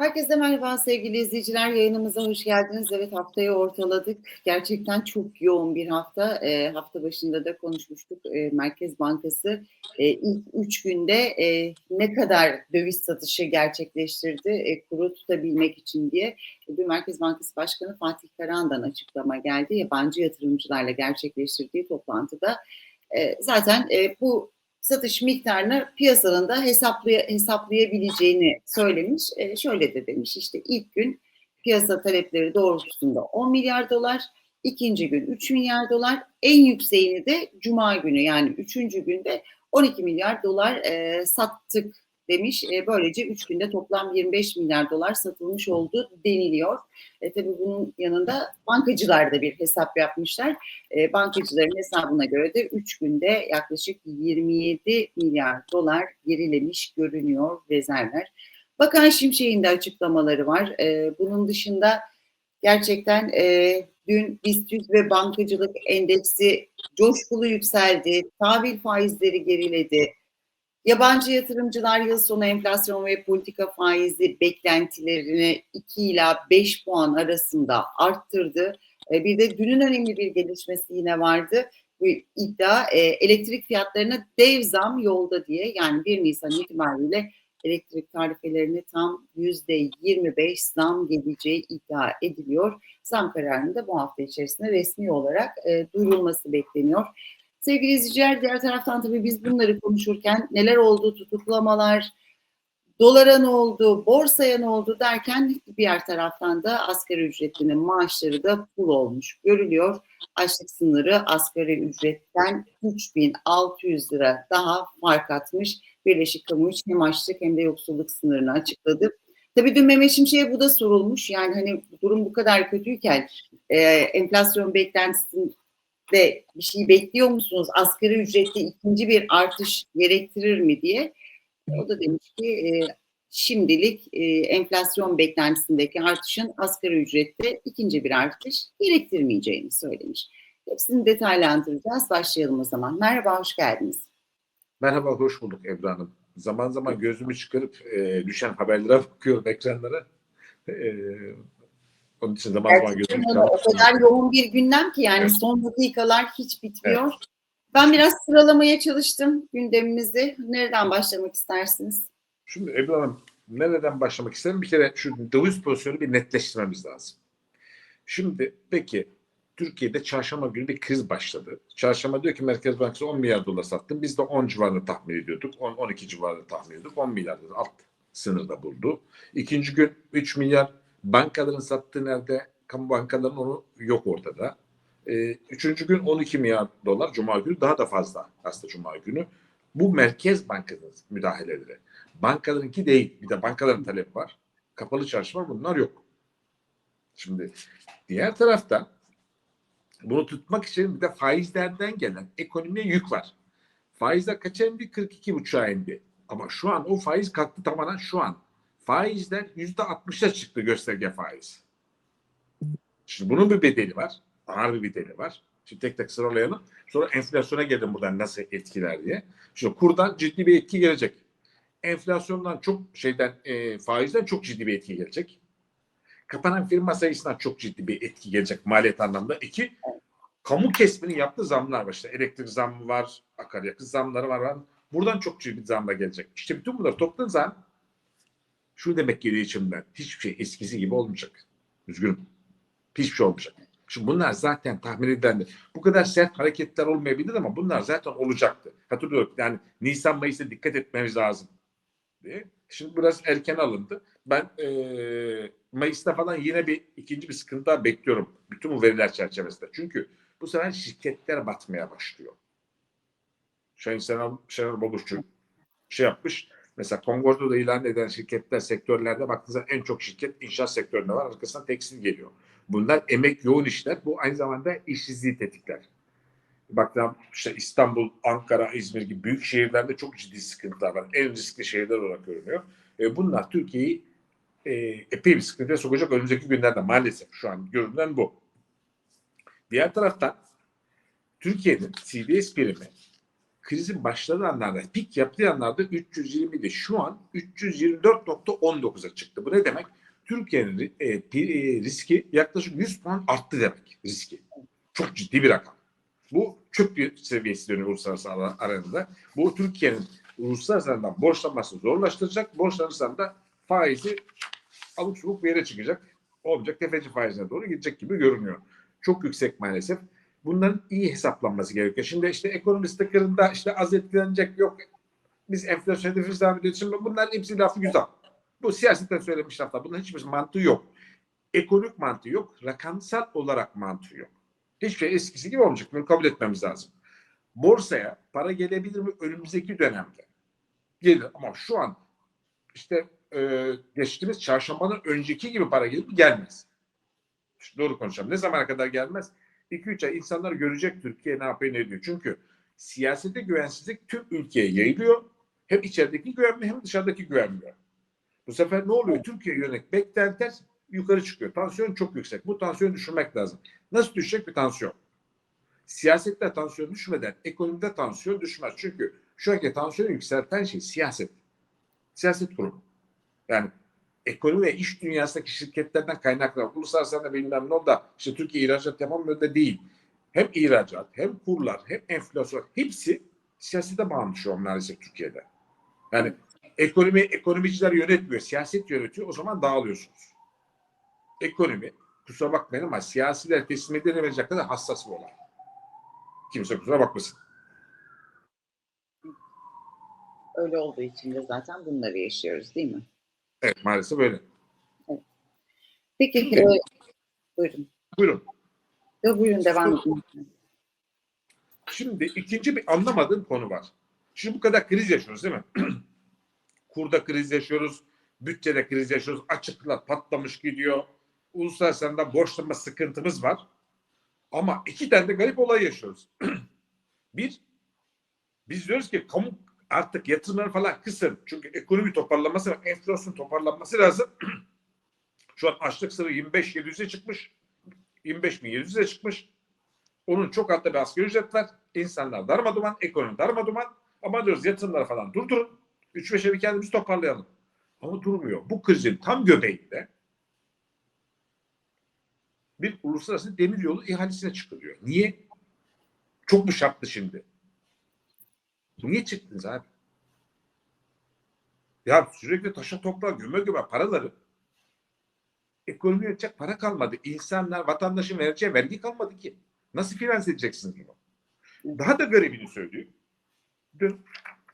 Herkese merhaba sevgili izleyiciler. Yayınımıza hoş geldiniz. Evet haftayı ortaladık. Gerçekten çok yoğun bir hafta. E, hafta başında da konuşmuştuk. E, Merkez Bankası e, ilk üç günde e, ne kadar döviz satışı gerçekleştirdi e, kuru tutabilmek için diye. Dün Merkez Bankası Başkanı Fatih Karahan'dan açıklama geldi. Yabancı yatırımcılarla gerçekleştirdiği toplantıda e, zaten e, bu satış miktarını piyasanın da hesaplay hesaplayabileceğini söylemiş. E, şöyle de demiş işte ilk gün piyasa talepleri doğrultusunda 10 milyar dolar, ikinci gün 3 milyar dolar, en yükseğini de cuma günü yani üçüncü günde 12 milyar dolar e, sattık demiş. E, böylece 3 günde toplam 25 milyar dolar satılmış oldu deniliyor. E, tabii bunun yanında bankacılar da bir hesap yapmışlar. E, bankacıların hesabına göre de 3 günde yaklaşık 27 milyar dolar gerilemiş görünüyor rezervler. Bakan Şimşek'in de açıklamaları var. E, bunun dışında gerçekten e, dün BIST ve bankacılık endeksi coşkulu yükseldi. Tahvil faizleri geriledi. Yabancı yatırımcılar yıl sonu enflasyon ve politika faizi beklentilerini 2 ila 5 puan arasında arttırdı. E, bir de dünün önemli bir gelişmesi yine vardı. Bu iddia e, elektrik fiyatlarına dev zam yolda diye yani 1 Nisan itibariyle elektrik tarifelerine tam %25 zam geleceği iddia ediliyor. Zam kararının da bu hafta içerisinde resmi olarak e, duyurulması bekleniyor. Sevgili izleyiciler diğer taraftan tabii biz bunları konuşurken neler oldu, tutuklamalar, dolara ne oldu, borsaya ne oldu derken diğer taraftan da asgari ücretlinin maaşları da pul olmuş görülüyor. Açlık sınırı asgari ücretten 3600 lira daha fark atmış. Birleşik Kamu hem açlık hem de yoksulluk sınırını açıkladı. Tabii dün Mehmet Şimşek'e bu da sorulmuş. Yani hani durum bu kadar kötüyken e, enflasyon beklentisinin de bir şey bekliyor musunuz? Asgari ücrette ikinci bir artış gerektirir mi diye. O da demiş ki e, şimdilik e, enflasyon beklentisindeki artışın asgari ücrette ikinci bir artış gerektirmeyeceğini söylemiş. Hepsini detaylandıracağız. Başlayalım o zaman. Merhaba, hoş geldiniz. Merhaba, hoş bulduk Ebru Hanım. Zaman zaman gözümü çıkarıp e, düşen haberlere bakıyorum ekranlara. E, onun için zaman zaman gözüm O kadar yoğun bir gündem ki yani son dakikalar hiç bitmiyor. Evet. Ben biraz sıralamaya çalıştım gündemimizi. Nereden başlamak istersiniz? Şimdi Ebru Hanım nereden başlamak isterim? Bir kere şu döviz pozisyonu bir netleştirmemiz lazım. Şimdi peki Türkiye'de çarşamba günü bir kriz başladı. Çarşamba diyor ki Merkez Bankası 10 milyar dolar sattı. Biz de 10 civarında tahmin ediyorduk. 10, 12 civarında tahmin ediyorduk. 10 milyar dolar alt sınırda buldu. İkinci gün 3 milyar Bankaların sattığı nerede? Kamu bankaların onu yok ortada. Ee, üçüncü gün 12 milyar dolar Cuma günü daha da fazla aslında Cuma günü. Bu Merkez Bankası'nın müdahaleleri. Bankalarınki değil. Bir de bankaların talebi var. Kapalı çarşı var. Bunlar yok. Şimdi diğer tarafta bunu tutmak için bir de faizlerden gelen ekonomiye yük var. Faizler kaça indi? 42,5'a indi. Ama şu an o faiz kalktı tamamen şu an faizler yüzde altmışa çıktı gösterge faiz. Şimdi bunun bir bedeli var. Ağır bir bedeli var. Şimdi tek tek sıralayalım. Sonra enflasyona geldim buradan nasıl etkiler diye. Şimdi kurdan ciddi bir etki gelecek. Enflasyondan çok şeyden e, faizden çok ciddi bir etki gelecek. Kapanan firma sayısından çok ciddi bir etki gelecek maliyet anlamda. İki, kamu kesminin yaptığı zamlar var. İşte elektrik zammı var, akaryakıt zamları var. Buradan çok ciddi bir zamla gelecek. İşte bütün bunları topladığın zaman şu demek geliyor içimden. Hiçbir şey eskisi gibi olmayacak. Üzgünüm. Hiçbir şey olmayacak. Şimdi bunlar zaten tahmin edilendi. Bu kadar sert hareketler olmayabilir ama bunlar zaten olacaktı. Hatırlıyorum yani Nisan Mayıs'ta dikkat etmemiz lazım diye. Şimdi biraz erken alındı. Ben e, Mayıs'ta falan yine bir ikinci bir sıkıntı daha bekliyorum. Bütün bu veriler çerçevesinde. Çünkü bu sefer şirketler batmaya başlıyor. Şahin Şenol, Şenol Boluşçu şey yapmış Mesela Kongor'da da ilan eden şirketler sektörlerde baktığınızda en çok şirket inşaat sektöründe var. Arkasından tekstil geliyor. Bunlar emek yoğun işler. Bu aynı zamanda işsizliği tetikler. Baktığım işte İstanbul, Ankara, İzmir gibi büyük şehirlerde çok ciddi sıkıntılar var. En riskli şehirler olarak görünüyor. E, bunlar Türkiye'yi e, epey bir sıkıntıya sokacak önümüzdeki günlerde maalesef şu an görünen bu. Diğer taraftan Türkiye'nin CDS primi krizin başladığı anlarda, pik yaptığı anlarda 320'di. Şu an 324.19'a çıktı. Bu ne demek? Türkiye'nin e, e, riski yaklaşık 100 puan arttı demek riski. Çok ciddi bir rakam. Bu çöp seviyesi dönüyor uluslararası ara- arenada. Bu Türkiye'nin uluslararası arenada borçlanmasını zorlaştıracak. Borçlanırsan da faizi alıp subuk bir yere çıkacak. Olacak tefeci faizine doğru gidecek gibi görünüyor. Çok yüksek maalesef. Bunların iyi hesaplanması gerekiyor. Şimdi işte ekonomist tıkırında işte az etkilenecek yok. Biz enflasyon hedefimiz devam ediyoruz. Şimdi bunların hepsi lafı güzel. Bu siyasetten söylemiş laflar. Bunların hiçbir mantığı yok. Ekonomik mantığı yok. Rakamsal olarak mantığı yok. Hiçbir şey eskisi gibi olmayacak. Bunu kabul etmemiz lazım. Borsaya para gelebilir mi önümüzdeki dönemde? Gelir ama şu an işte e, geçtiğimiz çarşambanın önceki gibi para gelir mi? Gelmez. İşte doğru konuşalım. Ne zamana kadar gelmez? 2-3 ay insanlar görecek Türkiye ne yapıyor ne ediyor. Çünkü siyasete güvensizlik tüm ülkeye yayılıyor. Hem içerideki güvenmiyor hem dışarıdaki güvenmiyor. Bu sefer ne oluyor? Türkiye yönelik beklentiler yukarı çıkıyor. Tansiyon çok yüksek. Bu tansiyonu düşürmek lazım. Nasıl düşecek bir tansiyon? Siyasette tansiyon düşmeden ekonomide tansiyon düşmez. Çünkü şu anki tansiyonu yükselten şey siyaset. Siyaset kurumu. Yani ekonomi ve iş dünyasındaki şirketlerden kaynaklanan uluslararası da bilmem ne da işte Türkiye ihracat yapamıyor da değil. Hem ihracat hem kurlar hem enflasyon hepsi siyasete bağlı şu an maalesef Türkiye'de. Yani ekonomi ekonomiciler yönetmiyor, siyaset yönetiyor o zaman dağılıyorsunuz. Ekonomi kusura bakmayın ama siyasiler teslim edilemeyecek kadar hassas bir olay. Kimse kusura bakmasın. Öyle olduğu için de zaten bunları yaşıyoruz değil mi? Evet maalesef öyle. Peki Şimdi- e, buyurun. Buyurun. Yo, buyurun devam edin. Şimdi ikinci bir anlamadığım konu var. Şimdi bu kadar kriz yaşıyoruz değil mi? Kurda kriz yaşıyoruz, bütçede kriz yaşıyoruz, açıklar patlamış gidiyor. Uluslararası arenada borçlanma sıkıntımız var. Ama iki tane de garip olay yaşıyoruz. bir, biz diyoruz ki kamu artık yatırımları falan kısın. Çünkü ekonomi toparlanması enflasyon toparlanması lazım. Şu an açlık sınırı 25-700'e çıkmış. 25.700'e çıkmış. Onun çok altta bir asgari ücret var. İnsanlar darmaduman, ekonomi darmaduman. Ama diyoruz yatırımları falan durdurun. 3-5 evi kendimizi toparlayalım. Ama durmuyor. Bu krizin tam göbeğinde bir uluslararası demiryolu ihalesine çıkılıyor. Niye? Çok mu şartlı şimdi? Niye çıktınız abi? Ya sürekli taşa toprağa göme göme paraları ekonomi yönetecek para kalmadı. İnsanlar, vatandaşın vereceği vergi kalmadı ki. Nasıl finanse edeceksiniz bunu? Daha da garibini söyleyeyim. Dün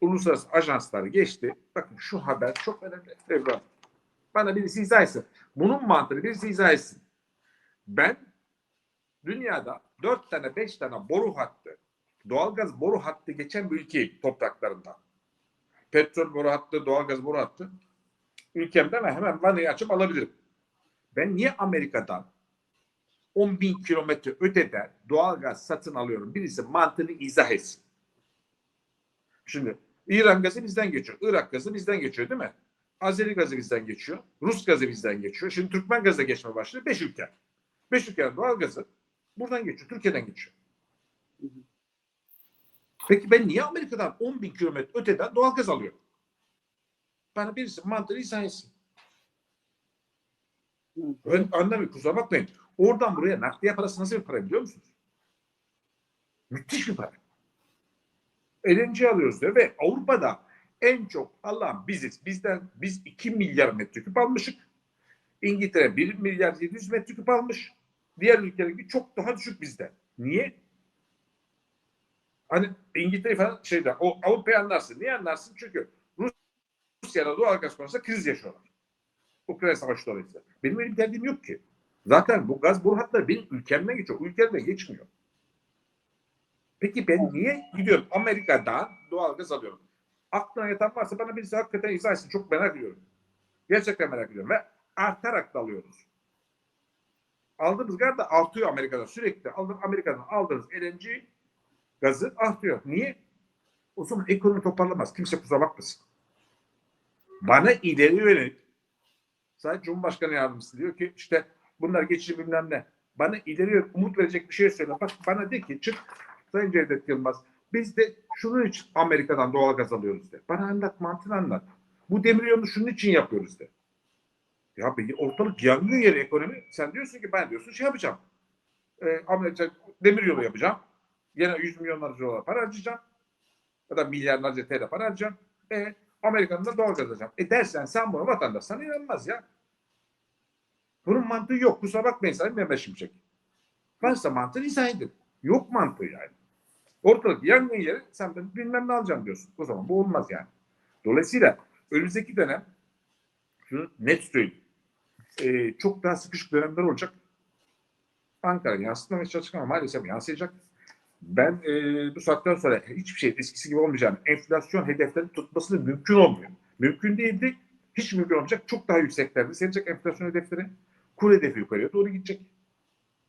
uluslararası ajanslar geçti. Bakın şu haber çok önemli. Ebru. Bana birisi izah etsin. Bunun mantığını birisi izah etsin. Ben dünyada dört tane beş tane boru hattı, doğalgaz boru hattı geçen bir ülkeyim topraklarında. Petrol boru hattı, doğalgaz boru hattı. Ülkemde ve hemen vanayı açıp alabilirim. Ben niye Amerika'dan 10 bin kilometre öteden doğalgaz satın alıyorum? Birisi mantığını izah etsin. Şimdi İran gazı bizden geçiyor. Irak gazı bizden geçiyor değil mi? Azeri gazı bizden geçiyor. Rus gazı bizden geçiyor. Şimdi Türkmen gazı da geçmeye başladı. Beş ülke. Beş ülkenin doğal gazı buradan geçiyor. Türkiye'den geçiyor. Peki ben niye Amerika'dan 10 bin kilometre öteden doğal gaz alıyorum? Bana birisi mantığını izah etsin. Ben anlamıyorum kusura bakmayın. Oradan buraya nakliye parası nasıl bir para biliyor musunuz? Müthiş bir para. LNG alıyoruz diyor ve Avrupa'da en çok alan biziz. Bizden biz 2 milyar metreküp almışık. İngiltere 1 milyar 700 metreküp almış. Diğer ülkeler çok daha düşük bizden. Niye? Hani İngiltere falan şeyden o Avrupa'yı anlarsın. Niye anlarsın? Çünkü Rusya'da doğal gaz konusunda kriz yaşıyorlar. Ukrayna Savaşı dolayısıyla. Benim öyle bir derdim yok ki. Zaten bu gaz boru hatları benim ülkemden geçiyor. Ülkemde geçmiyor. Peki ben niye gidiyorum Amerika'dan doğal gaz alıyorum? Aklına yatan varsa bana birisi hakikaten izah etsin. Çok merak ediyorum. Gerçekten merak ediyorum. Ve artarak da alıyoruz. Aldığımız gaz da artıyor Amerika'da. Sürekli aldığım Amerika'dan aldığınız LNG gazı artıyor. Niye? O zaman ekonomi toparlamaz. Kimse kusura bakmasın. Bana ileri yönelik Sayın Cumhurbaşkanı Yardımcısı diyor ki işte bunlar geçici bilmem ne. Bana ileri umut verecek bir şey söyle. Bak bana de ki çık Sayın Cevdet Yılmaz Biz de şunun için Amerika'dan doğalgaz alıyoruz de. Bana anlat mantığını anlat. Bu demir yolunu şunun için yapıyoruz de. Ya ortalık yangın yeri ekonomi. Sen diyorsun ki ben diyorsun şey yapacağım. Ee, Amerika demir yolu yapacağım. Yine 100 milyonlarca dolar para harcayacağım. Ya da milyarlarca TL para harcayacağım. E, Amerika'nın da doğalgaz alacağım. E dersen sen bunu vatandaş sana inanmaz ya. Bunun mantığı yok. Kusura bakmayın Sayın Mehmet Şimşek. Varsa mantığını izah edin. Yok mantığı yani. Ortalık yangın yeri sen de bilmem ne alacağım diyorsun. O zaman bu olmaz yani. Dolayısıyla önümüzdeki dönem şunu net söyleyeyim. Ee, çok daha sıkışık dönemler olacak. Ankara yansıtmamaya çalışacak ama maalesef yansıyacak. Ben e, bu saatten sonra hiçbir şey eskisi gibi olmayacağını, enflasyon hedeflerini tutması da mümkün olmuyor. Mümkün değildi. Hiç mümkün olmayacak. Çok daha yükseklerde seçecek enflasyon hedefleri. Kur hedefi yukarıya doğru gidecek.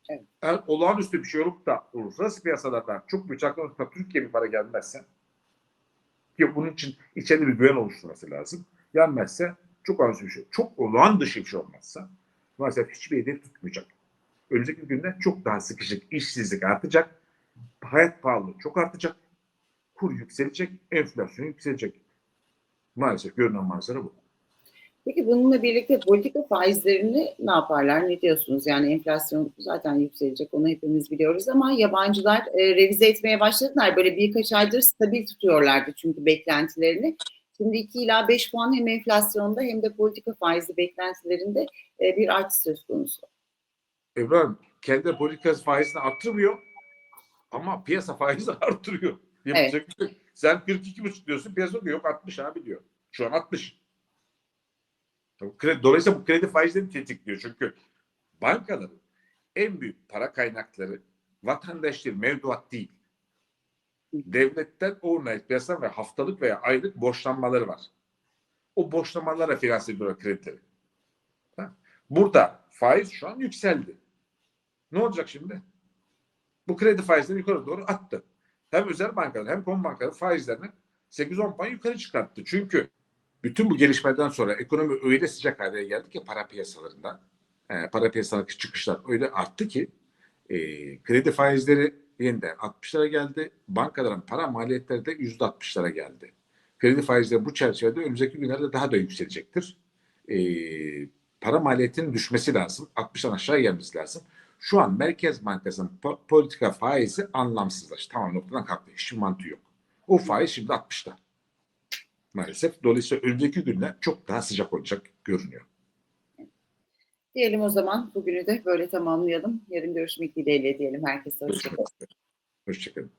Evet. Eğer olağanüstü bir şey olup da uluslararası piyasalardan çok büyük çarpmalarla Türkiye bir para gelmezse ki bunun için içeride bir güven oluşturması lazım. Gelmezse çok olağanüstü bir şey. Çok olağan dışı bir şey olmazsa maalesef hiçbir hedef tutmayacak. Önümüzdeki günde çok daha sıkışık, işsizlik artacak, hayat pahalılığı çok artacak, kur yükselecek, enflasyon yükselecek. Maalesef görünen manzara bu. Peki bununla birlikte politika faizlerini ne yaparlar? Ne diyorsunuz? Yani enflasyon zaten yükselecek onu hepimiz biliyoruz ama yabancılar e, revize etmeye başladılar. Böyle birkaç aydır stabil tutuyorlardı çünkü beklentilerini. Şimdi 2 ila 5 puan hem enflasyonda hem de politika faizi beklentilerinde e, bir artış söz konusu. Ebru kendi politikası faizini arttırmıyor ama piyasa faizi arttırıyor. Yapacak bir şey. Sen 42,5 diyorsun piyasa diyor yok 60 abi diyor. Şu an 60. Kredi, dolayısıyla bu kredi faizlerini tetikliyor. Çünkü bankaların en büyük para kaynakları vatandaş değil, mevduat değil. Devletten overnight piyasa ve haftalık veya aylık borçlanmaları var. O borçlamalara finanse ediyor kredileri. Burada faiz şu an yükseldi. Ne olacak şimdi? Bu kredi faizleri yukarı doğru attı. Hem özel bankalar hem kamu bankaları faizlerini 8-10 puan yukarı çıkarttı. Çünkü bütün bu gelişmeden sonra ekonomi öyle sıcak hale geldi ki para piyasalarında e, para piyasalarındaki çıkışlar öyle arttı ki e, kredi faizleri yeniden 60'lara geldi. Bankaların para maliyetleri de %60'lara geldi. Kredi faizleri bu çerçevede önümüzdeki günlerde daha da yükselecektir. E, para maliyetinin düşmesi lazım. 60'dan aşağı gelmesi lazım. Şu an Merkez Bankası'nın po- politika faizi anlamsızlaştı. Tamam noktadan kalktı. Hiçbir mantığı yok. O faiz şimdi 60'ta. Maalesef. Dolayısıyla önümüzdeki günler çok daha sıcak olacak görünüyor. Diyelim o zaman bugünü de böyle tamamlayalım. Yarın görüşmek dileğiyle diyelim herkese. Hoşçakalın. Hoşçakalın.